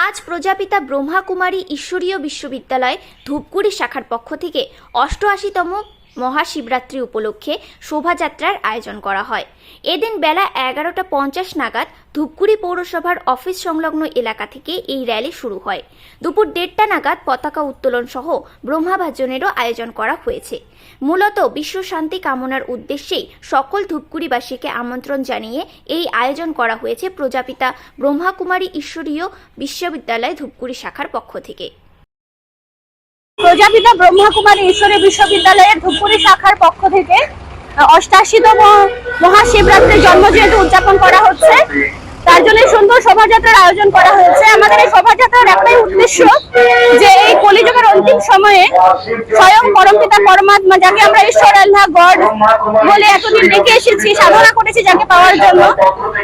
আজ প্রজাপিতা ব্রহ্মাকুমারী ঈশ্বরীয় বিশ্ববিদ্যালয় ধূপগুড়ি শাখার পক্ষ থেকে অষ্টআশিতম মহাশিবরাত্রি উপলক্ষে শোভাযাত্রার আয়োজন করা হয়। এদিন বেলা এগারোটা পঞ্চাশ নাগাদ ধূপগুড়ি পৌরসভার অফিস সংলগ্ন এলাকা থেকে এই র্যালি শুরু হয়। দুপুর দেড়টা নাগাদ পতাকা উত্তোলন সহ ব্রহ্মাভাজনেরও আয়োজন করা হয়েছে। মূলত বিশ্ব শান্তি কামনার উদ্দেশ্যেই সকল ধূপগুড়িবাসীকে আমন্ত্রণ জানিয়ে এই আয়োজন করা হয়েছে প্রজাপিতা ব্রহ্মাকুমারী ঈশ্বরীয় বিশ্ববিদ্যালয় ধূপগুড়ি শাখার পক্ষ থেকে। প্রজাপিতা ব্রহ্মকুমারী ঈশ্বরী বিশ্ববিদ্যালয়ের ধূপগুড়ি শাখার পক্ষ থেকে অষ্টাশিতম মহাশিবরাত্রির জন্মজয়ন্তী উদযাপন করা হচ্ছে তার জন্য এই সুন্দর শোভাযাত্রার আয়োজন করা হয়েছে। আমাদের এই শোভাযাত্রার একটাই উদ্দেশ্য যে এই কলিযুগের অন্তিম সময়ে স্বয়ং পরমপিতা পরমাত্মা, যাকে আমরা ঈশ্বর, আল্লাহ, গড বলে এতদিন ডেকে এসেছি, সাধনা করেছি যাকে পাওয়ার জন্য,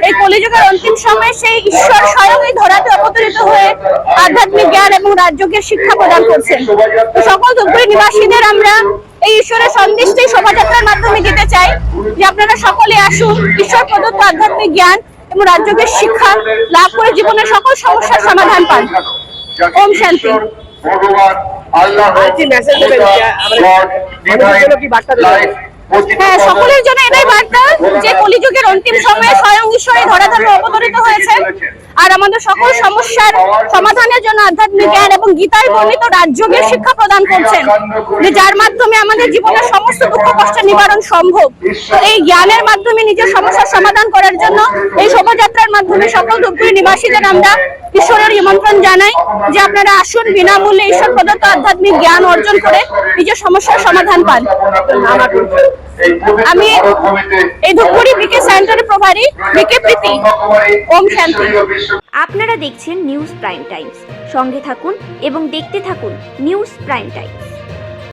এই কলিযুগের অন্তিম সময়ে সেই ঈশ্বর স্বয়ং এই ধরাতে অবতরিত হয়ে আধ্যাত্মিক জ্ঞান এবং রাজ্যকে শিক্ষা প্রদান করছেন। সকল ধূপগুড়ি নিবাসীদের আমরা এই ঈশ্বরের সন্দেশটি শোভাযাত্রার মাধ্যমে দিতে চাই। যে আপনারা সকলে আসুন, ঈশ্বর প্রদত্ত আধ্যাত্মিক জ্ঞান এবং রাজ্যকে শিক্ষা লাভ করে জীবনের সকল সমস্যার সমাধান পান। ওম শান্তি। হ্যাঁ সকলের জন্য এটাই বার্তা যে কলিযুগের অন্তিম সময়ে স্বয়ং ঈশ্বরে ধরাধামে অবতরিত হয়েছে আর আমাদের সকল সমস্যার সমাধানের জন্য আধ্যাত্মিক জ্ঞান এবং গীতায় বর্ণিত রাজ্যকে শিক্ষা প্রদান করছেন, যে যার মাধ্যমে আমাদের জীবনের সমস্ত দুঃখ কষ্টের নিবারণ সম্ভব। এই জ্ঞানের মাধ্যমে নিজের সমস্যার সমাধান করার জন্য এই শোভাযাত্রার মাধ্যমে সকল ধূপগুড়ি নিবাসীদের আমরা ঈশ্বরের নিমন্ত্রণ জানাই, যে আপনারা আসুন বিনামূল্যে ঈশ্বর প্রদত্ত আধ্যাত্মিক জ্ঞান অর্জন করে নিজের সমস্যার সমাধান পান। আমি এই ধূপগুড়ি বিকে সেন্টারের প্রভারী বিকে প্রীতি। ওম শান্তি। আপনারা দেখছেন নিউজ প্রাইম টাইমস সঙ্গে থাকুন এবং দেখতে থাকুন নিউজ প্রাইম টাইমস